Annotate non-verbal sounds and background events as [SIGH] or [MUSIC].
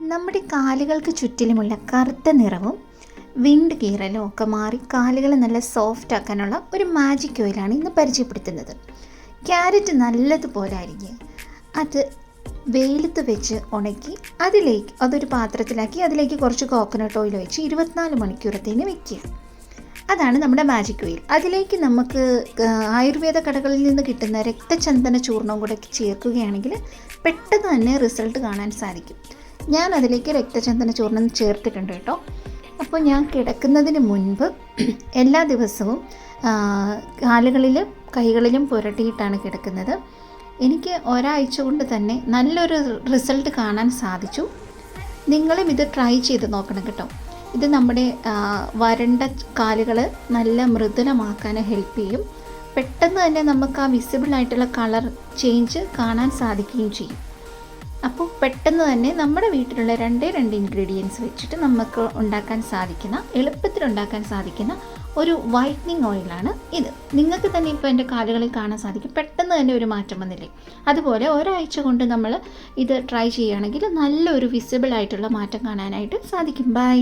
നമ്മുടെ കാലുകൾക്ക് ചുറ്റിലുമുള്ള കറുത്ത നിറവും വിൻഡ് കീറലും ഒക്കെ മാറി കാലുകൾ നല്ല സോഫ്റ്റ് ആക്കാനുള്ള ഒരു മാജിക് ഓയിലാണ് ഇന്ന് പരിചയപ്പെടുത്തുന്നത്. ക്യാരറ്റ് നല്ലതുപോലെ അരിഞ്ഞ് അത് വെയിലത്ത് വെച്ച് ഉണക്കി അതിലേക്ക് അതൊരു പാത്രത്തിലാക്കി അതിലേക്ക് കുറച്ച് കോക്കനട്ട് ഓയിൽ വെച്ച് ഇരുപത്തിനാല് മണിക്കൂറത്തേന് വെക്കുക. അതാണ് നമ്മുടെ മാജിക് ഓയിൽ അതിലേക്ക് നമുക്ക് ആയുർവേദ കടകളിൽ നിന്ന് കിട്ടുന്ന രക്തചന്ദന ചൂർണം കൂടെ ചേർക്കുകയാണെങ്കിൽ പെട്ടെന്ന് തന്നെ റിസൾട്ട് കാണാൻ സാധിക്കും. ഞാൻ അതിലേക്ക് രക്തചന്ദന ചൂർണം ചേർത്തിട്ടുണ്ട് കേട്ടോ. അപ്പോൾ ഞാൻ കിടക്കുന്നതിന് മുൻപ് [CLEARS THROAT] എല്ലാ ദിവസവും കാലുകളിലും കൈകളിലും പുരട്ടിയിട്ടാണ് കിടക്കുന്നത്. എനിക്ക് ഒരാഴ്ച കൊണ്ട് തന്നെ നല്ലൊരു റിസൾട്ട് കാണാൻ സാധിച്ചു. നിങ്ങളും ഇത് ട്രൈ ചെയ്ത് നോക്കണം കേട്ടോ. ഇത് നമ്മുടെ വരണ്ട കാലുകൾ നല്ല മൃദുലമാക്കാൻ ഹെൽപ്പ് ചെയ്യും. പെട്ടെന്ന് തന്നെ നമുക്ക് ആ വിസിബിൾ ആയിട്ടുള്ള കളർ ചേഞ്ച് കാണാൻ സാധിക്കുകയും ചെയ്യും. അപ്പോൾ പെട്ടെന്ന് തന്നെ നമ്മുടെ വീട്ടിലുള്ള രണ്ടേ രണ്ട് ഇൻഗ്രീഡിയൻസ് വെച്ചിട്ട് നമുക്ക് ഉണ്ടാക്കാൻ സാധിക്കുന്ന എളുപ്പത്തിൽ ഉണ്ടാക്കാൻ സാധിക്കുന്ന ഒരു വൈറ്റനിങ് ഓയിലാണ് ഇത്. നിങ്ങൾക്ക് തന്നെ ഇപ്പോൾ എന്റെ കാലുകളിൽ കാണാൻ സാധിക്കും. പെട്ടെന്ന് തന്നെ ഒരു മാറ്റം വന്നില്ലേ? അതുപോലെ ഒരാഴ്ച കൊണ്ട് നമ്മൾ ഇത് ട്രൈ ചെയ്യുകയാണെങ്കിൽ നല്ലൊരു വിസിബിൾ ആയിട്ടുള്ള മാറ്റം കാണാനായിട്ട് സാധിക്കും. ബൈ